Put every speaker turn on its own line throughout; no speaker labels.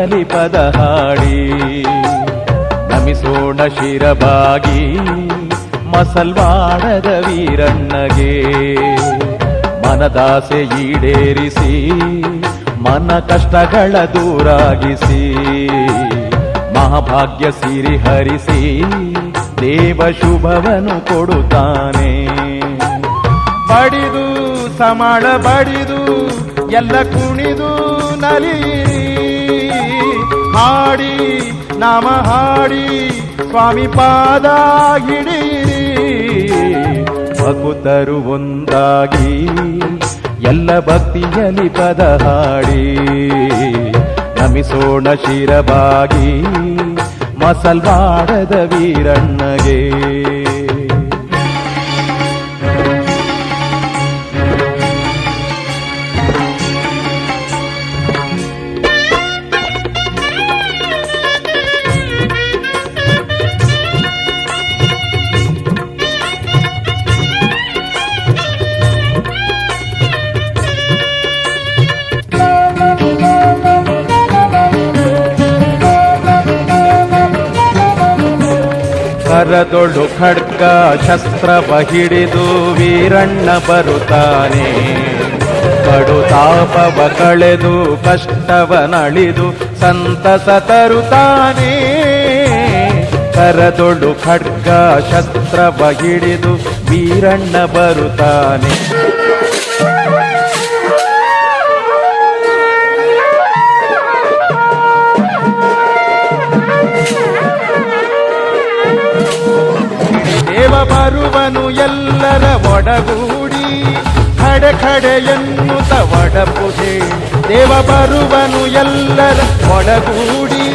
ಭಕ್ತಿಯಲಿ ಪದ ಹಾಡಿ, ನಮಿಸೋಣ ಶಿರಬಾಗಿ, ಮಸಲ್ವಾಡದ ವೀರಣ್ಣಗೆ. ಮನದಾಸೆ ಈಡೇರಿಸಿ, ಮನ ಕಷ್ಟಗಳ ದೂರಾಗಿಸಿ, ಮಹಾಭಾಗ್ಯ ಸಿರಿ ಹರಿಸಿ, ದೇವ ಶುಭವನು ಕೊಡುತ್ತಾನೆ. ಬಡಿದು, ಸಮಾಳ ಬಡಿದು, ಎಲ್ಲ ಕುಣಿದು, ನಲಿಯಿರಿ. ಹಾಡಿ, ನಾಮ ಹಾಡಿ, ಸ್ವಾಮಿ ಪಾದ ಹಿಡೀರಿ ಭಕುತರು ಒಂದಾಗಿ, ಎಲ್ಲ ಭಕ್ತಿಯಲ್ಲಿ ಪದ ಹಾಡಿ. ನಮಿಸೋಣ ಶಿರಬಾಗಿ, ಮಸಲ್ವಾಡದ ವೀರಣ್ಣಗೆ. ಖಡ್ಗ ಶಸ್ತ್ರವ ಹಿಡಿದು ವೀರಣ್ಣ ಬರುತ್ತಾನೆ. ಕಡು ತಾಪವ ಕಳೆದು ಕಷ್ಟವ ನಳಿದು ಸಂತಸ ತರುತ್ತಾನೆ. ಕರದೊಡು ಖಡ್ಗ ಶಸ್ತ್ರವ ಹಿಡಿದು ವೀರಣ್ಣ ಬರುತ್ತಾನೆ. ಎಲ್ಲರ ಒಡಗೂಡಿ ಖಡೆ ಖಡೆ ಎನ್ನುತ್ತ ಒಡಪುಗೆ ದೇವ ಬರುವನು ಎಲ್ಲರ ಒಡಗೂಡಿ,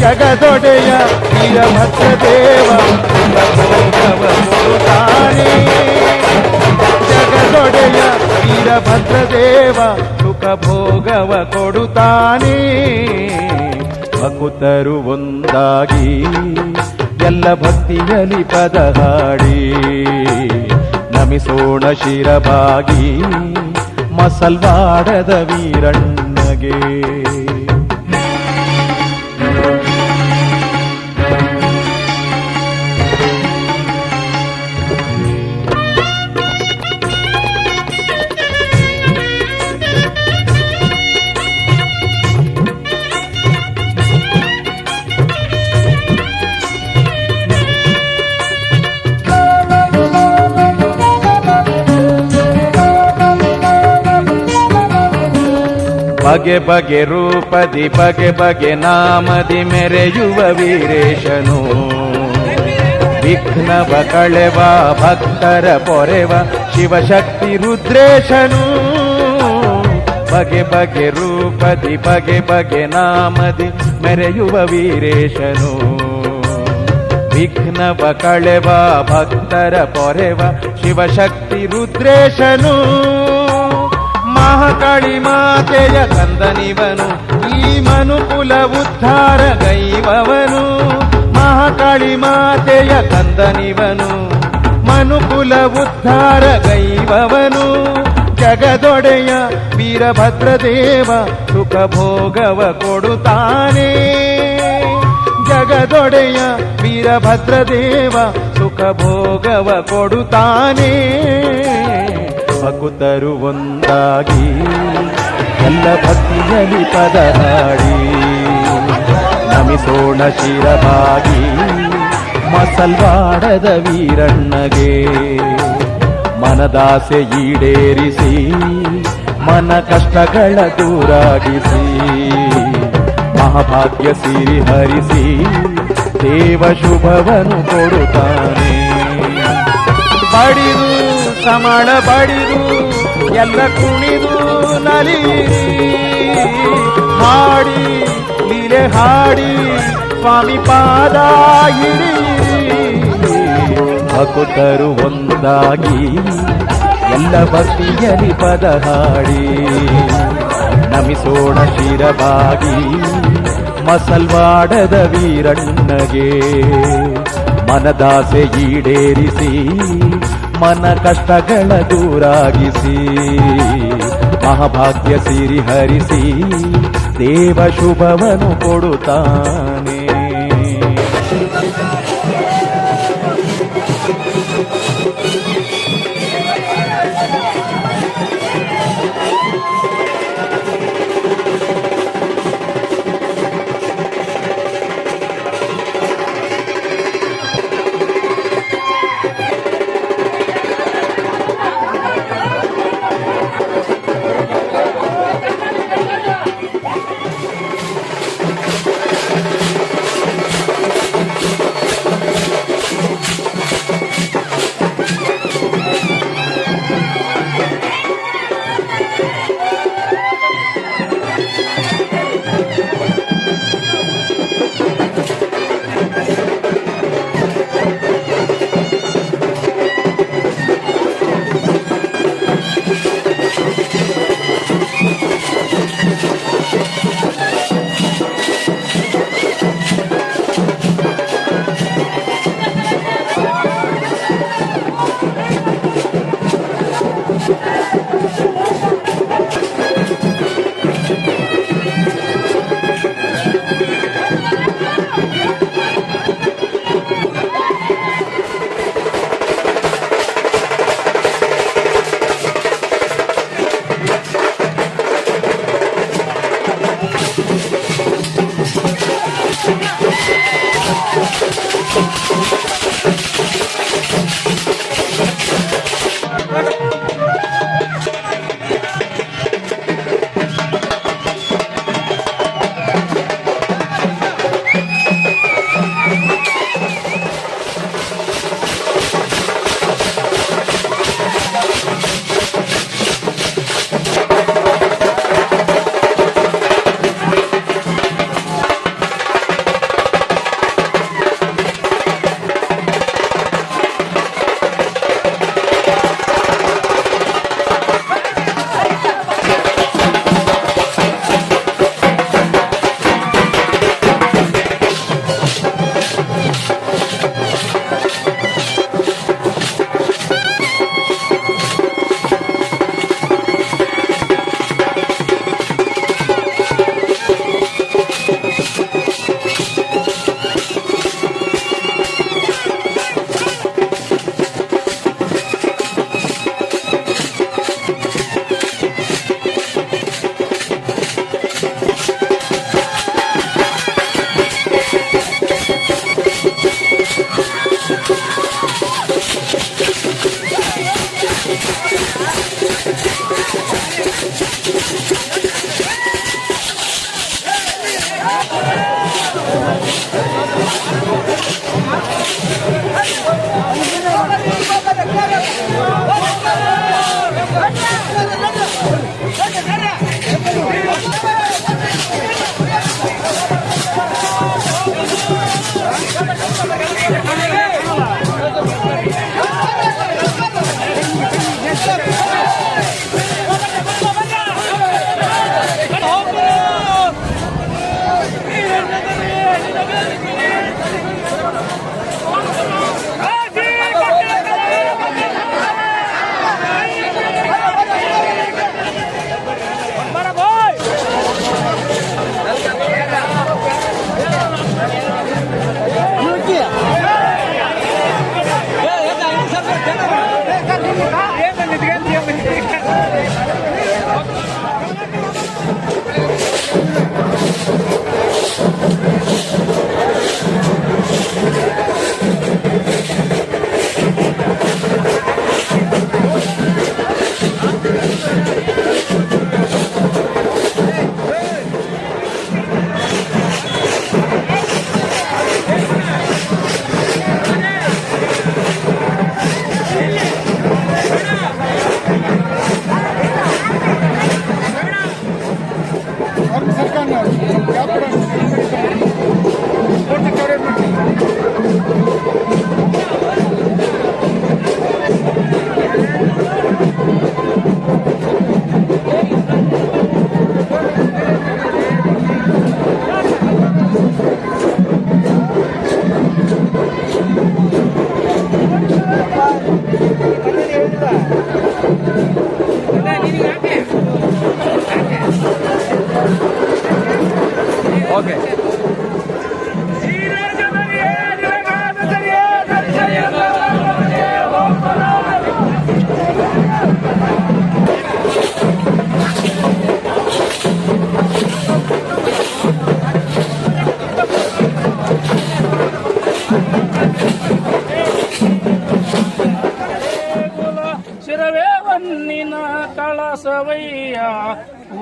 ಜಗದೊಡೆಯ ವೀರಭದ್ರ ದೇವ ಕೊಡುತ್ತಾನೆ. ಜಗದೊಡೆಯ ವೀರಭದ್ರ ದೇವ ಸುಖ ಕೊಡುತ್ತಾನೆ. ಭಕುತರು ಒಂದಾಗಿ ಎಲ್ಲ ಭಕ್ತಿಯಲ್ಲಿ ಪದ ಹಾಡಿ ನಮಿಸೋಣ ಶಿರಬಾಗಿ ಮಸಲ್ವಾಡದ ವೀರಣ್ಣಗೆ. ಬಗೆ ಬಗೆ ರೂಪದಿ, ಬಗೆ ಬಗೆ ನಾಮದಿ ಮೆರೆಯುವ ವೀರೇಶನು. ವಿಘ್ನವ ಕಳೆವ, ಭಕ್ತರ ಪೊರೆವ ಶಿವಶಕ್ತಿ ರುದ್ರೇಶನು. ಬಗೆ ಬಗೆ ರೂಪದಿ, ಬಗೆ ಬಗೆ ನಾಮದಿ ಮೆರೆಯುವ ವೀರೇಶನು. ವಿಘ್ನವ ಕಳೆವ, ಭಕ್ತರ ಪೊರೆವ ಶಿವಶಕ್ತಿ ರುದ್ರೇಶನು. ಮಹಾಕಾಳಿ ಮಾತೆಯ ಕಂದನಿವನು ಈ ಮನುಕುಲ ಉದ್ಧಾರ ದೈವವನು. ಮಹಾಕಾಳಿ ಮಾತೆಯ ಕಂದನಿವನು. ಮನುಕುಲ ಉದ್ಧಾರ ದೈವವನು. ಜಗದೊಡೆಯ ವೀರಭದ್ರ ದೇವ ಸುಖ ಭೋಗವ ಕೊಡುತ್ತಾನೆ. ಜಗದೊಡೆಯ ವೀರಭದ್ರ ದೇವ ಸುಖ ಭೋಗವ ಕೊಡುತ್ತಾನೆ. ಮಕುತರು ಒಂದಾಗಿ ಎಲ್ಲ ಭಕ್ತಿಯಲ್ಲಿ ಪದ ಹಾಡಿ ನಮಿಸೋಣ ಶಿರಭಾಗಿ ಮಸಲ್ವಾಡದ ವೀರಣ್ಣಗೆ. ಮನದಾಸೆ ಈಡೇರಿಸಿ, ಮನ ಕಷ್ಟಗಳ ದೂರಾಗಿಸಿ. ಮಹಾಭಾಗ್ಯ ಸಿರಿ ಹರಿಸಿ, ದೇವ ಶುಭವನು ಕೊಡುತ್ತಾನೆ. ಬಡಿದು ಸಮಣ ಬಡಿದು, ಎಲ್ಲ ಕುಣಿದು ನಲಿಯಿರಿ ಹಾಡಿ, ಲೀಲೆ ಹಾಡಿ, ಸ್ವಾಮಿ ಪಾದ ಹಿಡಿಯಿರಿ ಒಂದಾಗಿ ಎಲ್ಲ ಭಕ್ತಿಯಲಿ ಪದ ಹಾಡಿ. ನಮಿಸೋಣ ಶಿರಬಾಗಿ, ಮಸಲ್ವಾಡದ ವೀರಣ್ಣಗೆ. ಮನದಾಸೆ ಈಡೇರಿಸಿ, ಮನ ಕಷ್ಟಗಳ ದೂರಾಗಿಸಿ. ಮಹಾಭಾಗ್ಯ ಸಿರಿ ಹರಿಸಿ ದೇವ ಶುಭವನು ಕೊಡುತ್ತಾನೆ.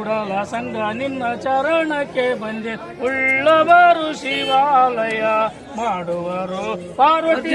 ಕೂಡಲ ಸಂಘ ನಿನ್ನ ಚರಣಕ್ಕೆ ಬಂದೆ. ಉಳ್ಳವರು ಶಿವಾಲಯ ಮಾಡುವರು. ಪಾರ್ವತಿ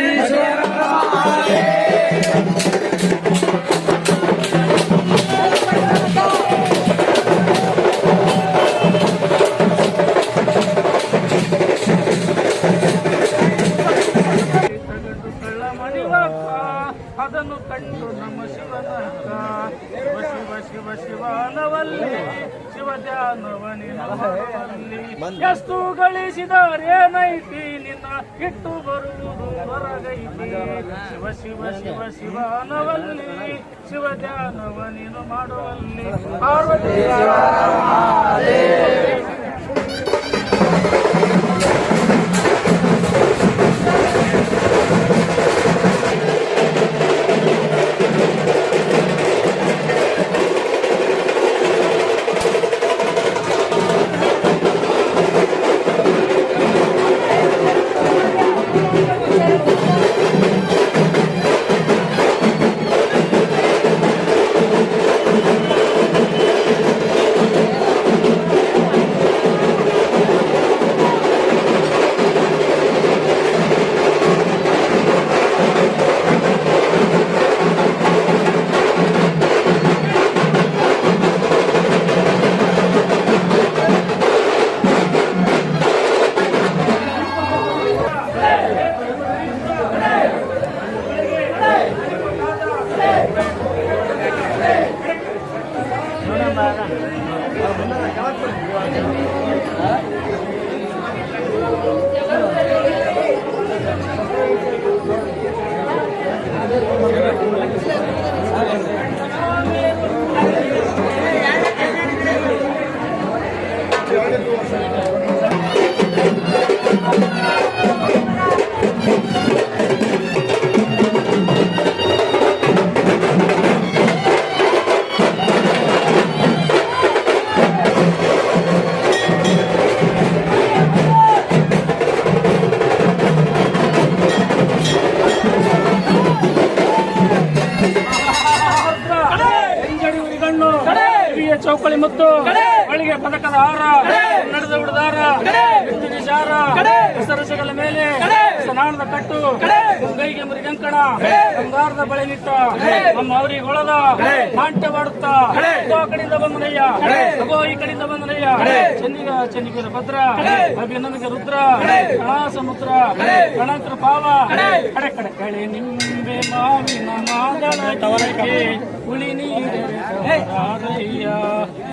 ಹೊರಗೈತಿ ಶಿವ ಶಿವ ಶಿವ ಶಿವನವಲ್ಲಿ ಶಿವ ಧ್ಯಾನವ ನೀನು ಮಾಡುವಲ್ಲಿ ಪಾರ್ವತಿ 我们那个鸭子 ಮುರಿಗಂಕಣ ಬಂಗಾರದ ಬಳೆ ನಿಟ್ಟ. ನಮ್ಮ ಅವ್ರಿಗೆ ಒಳದ ನಾಟ್ಯ ಮಾಡುತ್ತಾ. ಆ ಕಡೆಯಿಂದ ಬಂದನಯ್ಯ ಅಗೋ ಈ ಕಡೆಯಿಂದ ಬಂದನಯ್ಯ ಚೆನ್ನಿಗ ಚೆನ್ನಿಗರ ಭದ್ರ. ಅಭಿನಂದಕ ರುದ್ರ. ಕಣಾ ಸಮುದ್ರ ಗಣಂತರ ಪಾವ. ಕಡೆ ಕಡೆ ಕಳೆ ನಿಂಬೆ ಮಾವಿನ ಮಾದಳ ತವರಕ್ಕೆ ಹುಳಿ ನೀರಯ್ಯ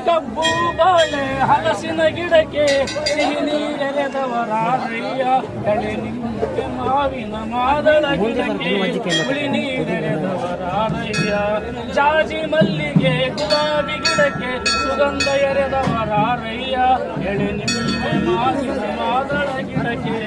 ಕಬ್ಬು ಬಾಳೆ ಹಲಸಿನ ಗಿಡಕ್ಕೆ ಸಿಹಿ ನೀರೆರೆದವರಾರಯ್ಯ ಕಳೆ ನಿಂತೆ ಮಾವಿನ ಮಾದಳ ಗಿಡಕ್ಕೆ ಹುಳಿ ನೀರೆರೆದವರಾರಯ್ಯ ಜಾಜಿ ಮಲ್ಲಿಗೆ ಗುಲಾಬಿ ಗಿಡಕ್ಕೆ ಸುಗಂಧ ಎರೆದವರಾರಯ್ಯ ಎಳೆ ನಿಂತೆ ಮಾವಿನ ಮಾದಳ ಗಿಡಕ್ಕೆ